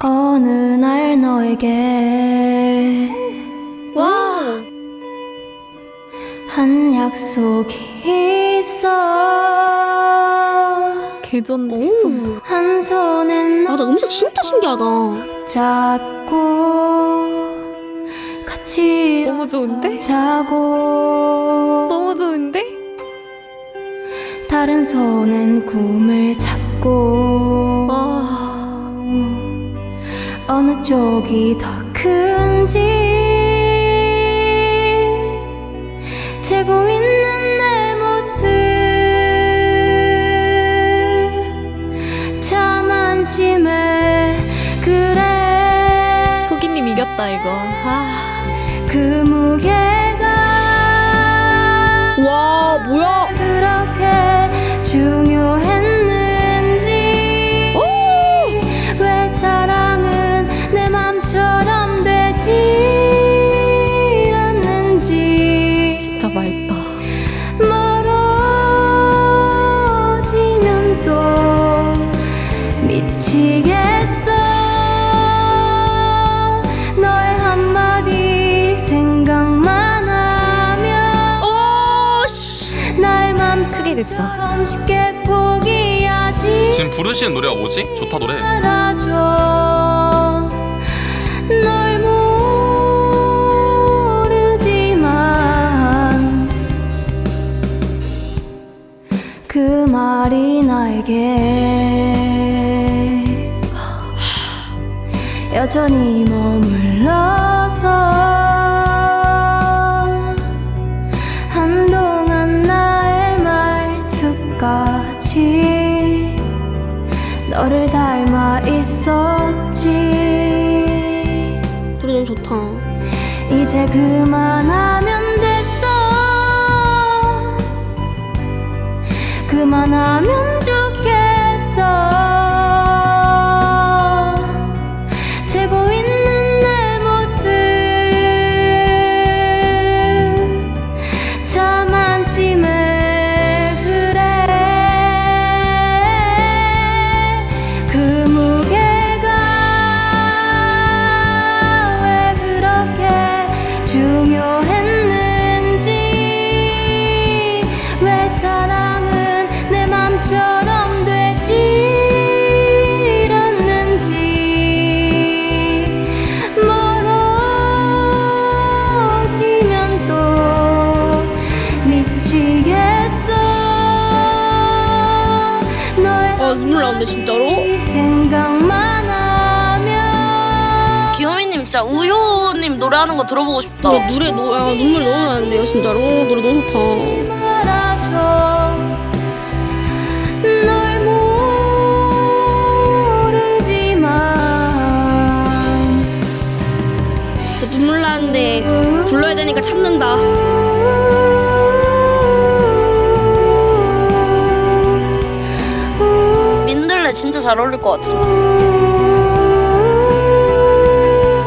어느 날 너에게 와. 한 약속이 있어 개전 오. 한 손엔 아, 나 음색 진짜 신기하다. 잡고 같이 너무 좋은데? 자고 너무 좋은데? 다른 손엔 꿈을 잡고 아. 어느 쪽이 더 큰지 재고 있는 내 모습 참 안심해 그래 초기님 이겼다 이거. 아. 그 무게가 와, 뭐야? 그렇게 중요했 쉽게 포기하지 지금 부르시는 노래가 뭐지? 좋다 노래. 알아줘 널 모르지만 그 말이 나에게 여전히 머물러 너를 닮아 있었지 노래 너무 좋다. 이제 그만하면 됐어 그만하면 미치겠어 아, 눈물 나온다, 진짜로? 이 생각만 하면 귀요미님 진짜 우효님 노래하는 거 들어보고 싶다. 노래, 노래, 노, 아, 눈물 너무 나는데요, 진짜로. 노래 너무 좋다. 눈물 나는데 불러야 되니까 참는다. 진짜 잘 어울릴 것 같은데.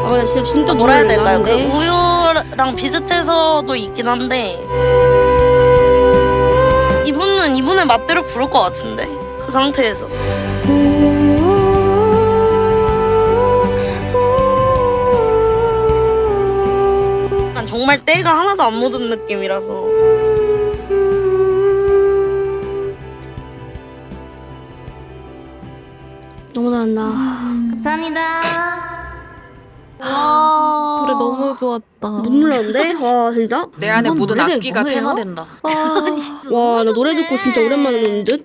아, 나 진짜 진짜 뭐라 해야 눈물 될까요? 그. 우효랑 비슷해서도 있긴 한데 이분은 이분의 맛대로 부를 것 같은데 그 상태에서 정말 때가 하나도 안 묻은 느낌이라서 너무 잘한다. 감사합니다 노래 너무 좋았다. 눈물 나는데? 와, 진짜? 내 안에 이건 모든 악기가? 테마된다. 아, 와, 나 노래 듣고 진짜 오랜만에 듣는 듯?